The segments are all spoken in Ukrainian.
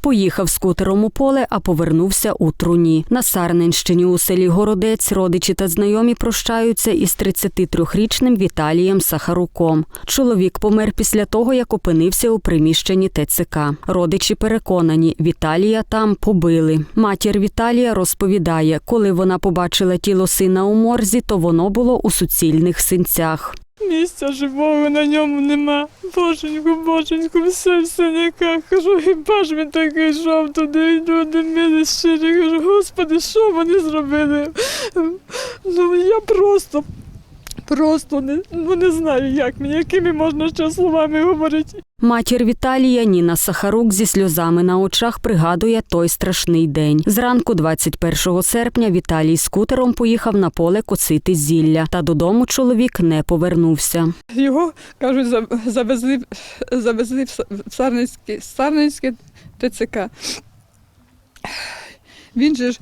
Поїхав скутером у поле, а повернувся у труні. На Сарненщині у селі Городець родичі та знайомі прощаються із 33-річним Віталієм Сахаруком. Чоловік помер після того, як опинився у приміщенні ТЦК. Родичі переконані, Віталія там побили. Матір Віталія розповідає, коли вона побачила тіло сина у морзі, то воно було у суцільних синцях. Місця живого на ньому нема. Боженьку, боженьку, все в синяках. Кажу, хіба ж він такий йшов туди, і люди мили щирі. Кажу, господи, що вони зробили? Ну я просто, просто не, ну, не знаю, як мені, якими можна ще словами говорити. Матір Віталія Ніна Сахарук зі сльозами на очах пригадує той страшний день. Зранку, 21 серпня, Віталій скутером поїхав на поле косити зілля, та додому чоловік не повернувся. Його, кажуть, завезли, завезли в Са- в Сарненське, Сарненське ТЦК. Він же ж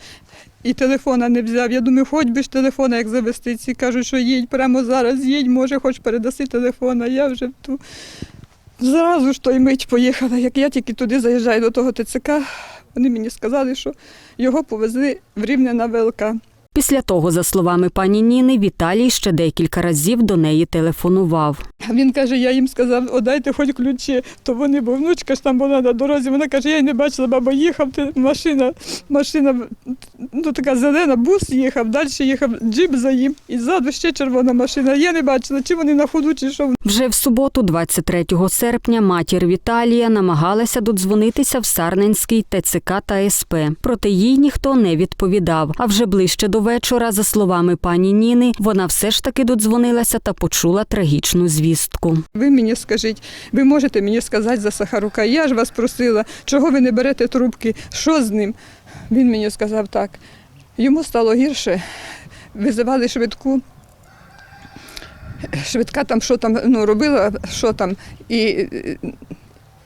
і телефона не взяв. Я думаю, хоч би ж телефона як завести. Ці кажуть, що їдь прямо зараз, їдь, може, хоч передаси телефон, а я вже в ту. Зразу ж той мить поїхала. Як я тільки туди заїжджаю до того ТЦК, вони мені сказали, що його повезли в Рівне на ВЛК. Після того, за словами пані Ніни, Віталій ще декілька разів до неї телефонував. Він каже, я їм сказав, о, дайте хоч ключі. То вони, бо внучка ж там була на дорозі. Вона каже, я не бачила, баба їхав, машина, машина, ну така зелена, бус їхав, далі їхав джип за їм, і ззаду ще червона машина. Я не бачила, чи вони на ходу, чи що. Вже в суботу, 23 серпня, матір Віталія намагалася додзвонитися в Сарненський ТЦК та СП. Проте їй ніхто не відповідав. А вже ближче до вечора, за словами пані Ніни, вона все ж таки додзвонилася та почула трагічну звістку. Ви мені скажіть, ви можете мені сказати за Сахарука, я ж вас просила, чого ви не берете трубки, що з ним? Він мені сказав так. Йому стало гірше, визивали швидку. Швидка там що там ну, робила, що там, і,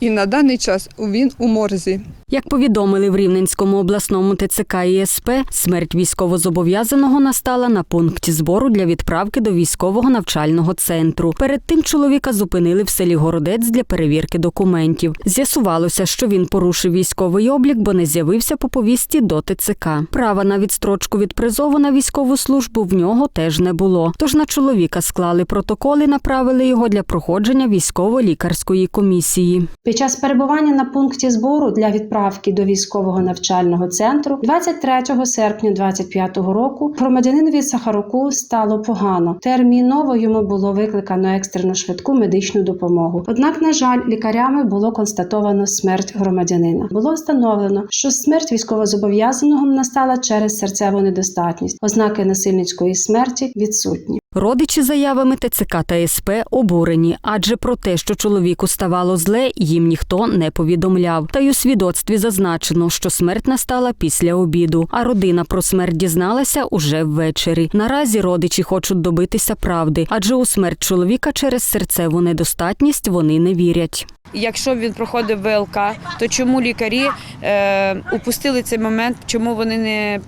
і на даний час він у морзі. Як повідомили в Рівненському обласному ТЦК і СП, смерть військовозобов'язаного настала на пункті збору для відправки до військового навчального центру. Перед тим чоловіка зупинили в селі Городець для перевірки документів. З'ясувалося, що він порушив військовий облік, бо не з'явився по повісті до ТЦК. Права на відстрочку від призову на військову службу в нього теж не було. Тож на чоловіка склали протокол і направили його для проходження військово-лікарської комісії. Під час перебування на пункті збору для відправки до військового навчального центру 23 серпня 2025 року громадянинові Сахаруку стало погано. Терміново йому було викликано екстрену швидку медичну допомогу. Однак, на жаль, лікарями було констатовано смерть громадянина. Було встановлено, що смерть військовозобов'язаного настала через серцеву недостатність. Ознаки насильницької смерті відсутні. Родичі заявами ТЦК та СП обурені, адже про те, що чоловіку ставало зле, їм ніхто не повідомляв. Та й у свідоцтві зазначено, що смерть настала після обіду, а родина про смерть дізналася уже ввечері. Наразі родичі хочуть добитися правди, адже у смерть чоловіка через серцеву недостатність вони не вірять. Якщо він проходив ВЛК, то чому лікарі е, упустили цей момент? Чому вони не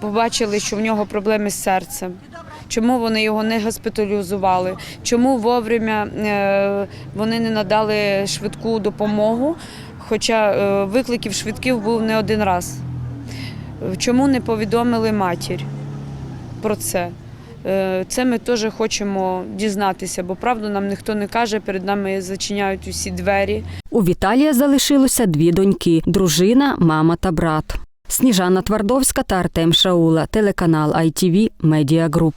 побачили, що в нього проблеми з серцем? Чому вони його не госпіталізували? Чому вовремя е, вони не надали швидку допомогу? Хоча е, викликів швидків був не один раз. Чому не повідомили матір про це? Е, Це ми теж хочемо дізнатися, бо правду нам ніхто не каже. Перед нами зачиняють усі двері. У Віталія залишилося дві доньки: дружина, мама та брат. Сніжана Твардовська та Артем Шаула, телеканал ITV Media Group.